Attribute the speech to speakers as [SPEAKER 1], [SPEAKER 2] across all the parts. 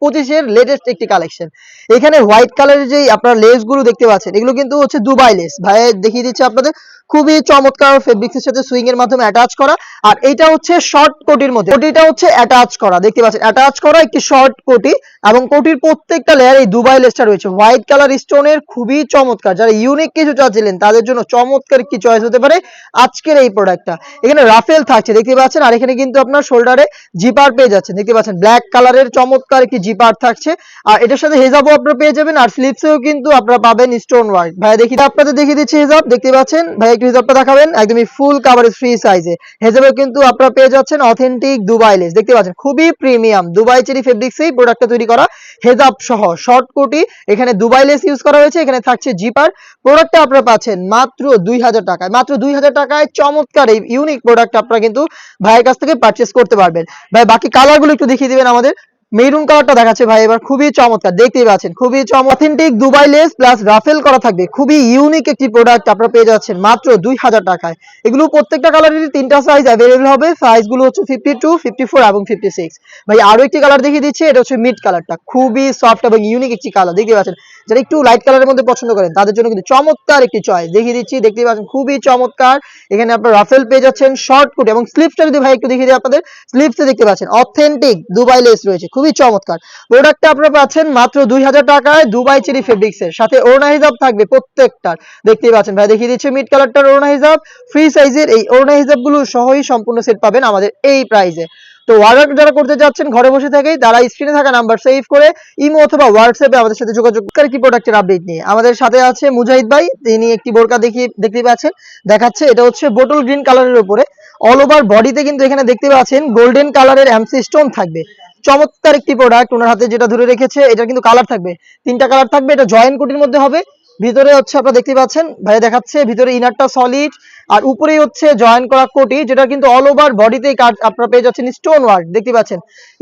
[SPEAKER 1] পঁচিশের লেটেস্ট একটি কালেকশন এখানে হোয়াইট কালারের যে আপনার লেসগুলো দেখতে পাচ্ছেন, এগুলো কিন্তু হচ্ছে দুবাই লেস ভাই, দেখিয়ে দিচ্ছে আপনাদের। খুবই চমৎকার ফেব্রিক্স এর সাথে সুইং এর মাধ্যমে অ্যাটাচ করা। আর এটা হচ্ছে শর্ট কোটির মধ্যে। কোটিটা হচ্ছে অ্যাটাচ করা। দেখতে পাচ্ছেন অ্যাটাচ করা একটি শর্ট কোটি এবং কোটির প্রত্যেকটা লেয়ার এই দুবাই লেসটা রয়েছে। হোয়াইট কালার স্টোনের খুবই চমৎকার। যারা ইউনিক কিছু চাচ্ছিলেন, তাদের জন্য চমৎকার একটি চয়েস হতে পারে আজকের এই প্রোডাক্টটা এখানে রাফেল থাকছে, দেখতে পাচ্ছেন? আর এখানে কিন্তু আপনার শোল্ডারে জিপার পেয়ে যাচ্ছেন। দেখতে পাচ্ছেন ব্ল্যাক কালারের চমৎকার একটি জিপার থাকছে। আর এটার সাথে হেজাবও আপনারা পেয়ে যাবেন, আর স্লিপসেও কিন্তু আপনারা পাবেন স্টোন ওয়ার্ক ভাই দেখি, আপনাদের দেখিয়ে দিচ্ছি হেজাব দেখতে পাচ্ছেন? ভাই একটু হেজাবটা দেখাবেন। একদমই ফুল কাভারেজ ফ্রি সাইজে হেজাবেও কিন্তু আপনারা পেয়ে যাচ্ছেন অথেন্টিক দুবাই লেস দেখতে পাচ্ছেন, খুবই প্রিমিয়াম দুবাই চেরি ফেব্রিক্সেই প্রোডাক্টটা তৈরি করা। হেজাব সহ শর্ট কোটি। এখানে দুবাই লেস ইউজ করা হয়েছে, এখানে থাকছে জিপার। প্রোডাক্টটা আপনারা পাচ্ছেন মাত্র দুই হাজার টাকায়। মাত্র দুই হাজার টাকায় চমৎকার এই ইউনিক প্রোডাক্ট আপনারা কিন্তু ভাইয়ের কাছ থেকে পারচেস করতে পারবেন। ভাই, বাকি কালারগুলো একটু দেখিয়ে দিবেন আমাদের। মেরুন কালারটা দেখাচ্ছে ভাই, এবার খুবই চমৎকার, দেখতেই পাচ্ছেন, খুবই authentic Dubai lace plus ruffle করা থাকবে, খুবই ইউনিক একটি প্রোডাক্ট আপনারা পেয়ে যাচ্ছেন মাত্র দুই হাজার টাকায়। এগুলো প্রত্যেকটা কালারেরই তিনটা সাইজ অ্যাভেলেবল হবে সাইজগুলো হচ্ছে ফিফটি টু ফিফটি ফোর এবং ফিফটি সিক্স ভাই, আরও একটি কালার দেখিয়ে দিচ্ছি, এটা হচ্ছে মিড কালারটা খুবই সফট এবং ইউনিক একটি কালার দেখতে পাচ্ছেন। যারা একটু লাইট কালারের মধ্যে পছন্দ করেন, তাদের জন্য কিন্তু চমৎকার একটি চয়েস দেখিয়ে দিচ্ছি দেখতে পাচ্ছেন, খুবই চমৎকার। এখানে আপনার রাফেল পেয়ে যাচ্ছেন শর্ট কোট এবং স্লিপসটা যদি ভাই একটু দেখিয়ে দিই আপনাদের স্লিপসে দেখতে পাচ্ছেন অথেন্টিক দুবাই লেস রয়েছে খুবই চমৎকার। প্রোডাক্টটা আপনারা পাচ্ছেন মাত্র দুই হাজার টাকায় দুবাই চেরি ফেব্রিক্স এর সাথে ওড়না হিজাব থাকবে প্রত্যেকটার। দেখতেই পাচ্ছেন ভাই, দেখিয়ে দিচ্ছি মিড কালারটার ওড়না হিজাব। ফ্রি সাইজের এই ওড়না হিজাবগুলো সহই সম্পূর্ণ সেট পাবেন আমাদের এই প্রাইজে তো অর্ডার যারা করতে যাচ্ছেন, ঘরে বসে থেকেই তারা স্ক্রিনে থাকা নাম্বার সেভ করে ইমো অথবা হোয়াটসঅ্যাপে আমাদের সাথে যোগাযোগ করে কি প্রোডাক্টের আপডেট নিয়ে? আমাদের সাথে আছে মুজাহিদ ভাই, তিনি একটি বোরকা দেখিয়ে দেখতে পাচ্ছেন। দেখাচ্ছে, এটা হচ্ছে বোটল গ্রিন কালারের উপরে। অল ওভার বডিতে কিন্তু এখানে দেখতে পাচ্ছেন গোল্ডেন কালারের এমসি স্টোন থাকবে। চমৎকার একটি প্রোডাক্ট ওনার হাতে যেটা ধরে রেখেছে এটা কিন্তু কালার থাকবে। তিনটা কালার থাকবে, এটা জয়েন্ট কোটির মধ্যে হবে। ভিতরে হচ্ছে আপনারা দেখতে পাচ্ছেন ভাইয়া দেখাচ্ছে, ভিতরে ইনারটা সলিড আর উপরেই হচ্ছে জয়েন করা কোটি, যেটা কিন্তু অল ওভার বডিতেই কাজ আপনারা পেয়ে যাচ্ছেন স্টোন ওয়ার্ক দেখতে পাচ্ছেন।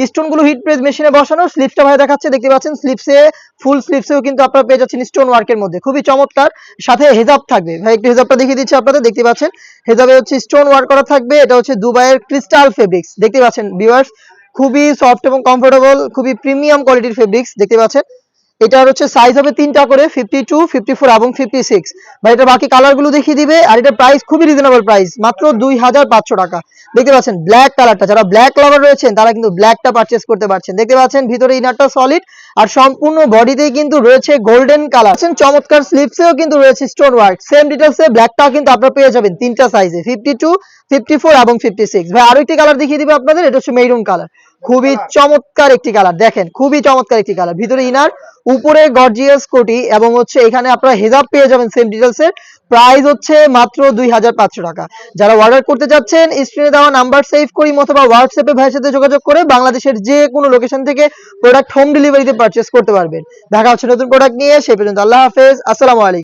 [SPEAKER 1] স্টোনগুলো হিট প্রেস মেশিনে বসানো স্লিপসটা ভাই দেখাচ্ছে, দেখতে পাচ্ছেন স্লিপসে ফুল স্লিপসেও কিন্তু আপনারা পেয়ে যাচ্ছেন স্টোন ওয়ার্কের মধ্যে। খুবই চমৎকার, সাথে হেজাব থাকবে। ভাই, একটু হেজাবটা দেখিয়ে দিচ্ছি আপনাদের, দেখতে পাচ্ছেন হেজাবে হচ্ছে স্টোন ওয়ার্ক করা থাকবে, এটা হচ্ছে দুবাইয়ের ক্রিস্টাল ফেব্রিক্স দেখতে পাচ্ছেন ভিউয়ার্স খুবই সফট এবং কমফোর্টেবল খুবই প্রিমিয়াম কোয়ালিটির ফেব্রিক্স দেখতে পাচ্ছেন? এটার হচ্ছে সাইজ হবে তিনটা করে ফিফটি টু ফিফটি ফোর এবং ফিফটি সিক্স বা এটা বাকি কালারগুলো দেখিয়ে দিবে, আর এটা প্রাইস খুবই রিজনেবল প্রাইস মাত্র দুই হাজার পাঁচশো টাকা। দেখতে পাচ্ছেন ব্ল্যাক কালারটা যারা ব্ল্যাক লাভার রয়েছেন, তারা কিন্তু ব্ল্যাকটা পারচেস করতে পারছেন। দেখতে পাচ্ছেন, ভিতরে ইনারটা সলিড আর সম্পূর্ণ বডিতেই কিন্তু রয়েছে গোল্ডেন কালার চমৎকার স্লিপসেও কিন্তু রয়েছে স্টোন ওয়ার্ক সেম ডিটেলসে ব্ল্যাকটা কিন্তু আপনারা পেয়ে যাবেন তিনটা সাইজে ফিফটি টু ফিফটি ফোর এবং ফিফটি সিক্স ভাই, আরও একটি কালার দেখিয়ে দিবে আপনাদের, এটা হচ্ছে মেরুন কালার খুবই চমৎকার একটি কালার দেখেন খুবই চমৎকার একটি কালার ভিতরে ইনার উপরে গর্জিয়াস কোটি এবং হচ্ছে এখানে আপনারা হেজাব পেয়ে যাবেন সেম ডিটেলস এর। প্রাইস হচ্ছে মাত্র দুই হাজার পাঁচশো টাকা। যারা অর্ডার করতে যাচ্ছেন স্ক্রিনে দেওয়া নাম্বার সেভ করি অথবা হোয়াটসঅ্যাপে ভাইয়ের সাথে যোগাযোগ করে বাংলাদেশের যে কোনো লোকেশন থেকে প্রোডাক্ট হোম ডেলিভারিতে পারচেস করতে পারবেন। দেখা হচ্ছে নতুন প্রোডাক্ট নিয়ে সেই পর্যন্ত আল্লাহ হাফেজ। আসসালামু আলাইকুম।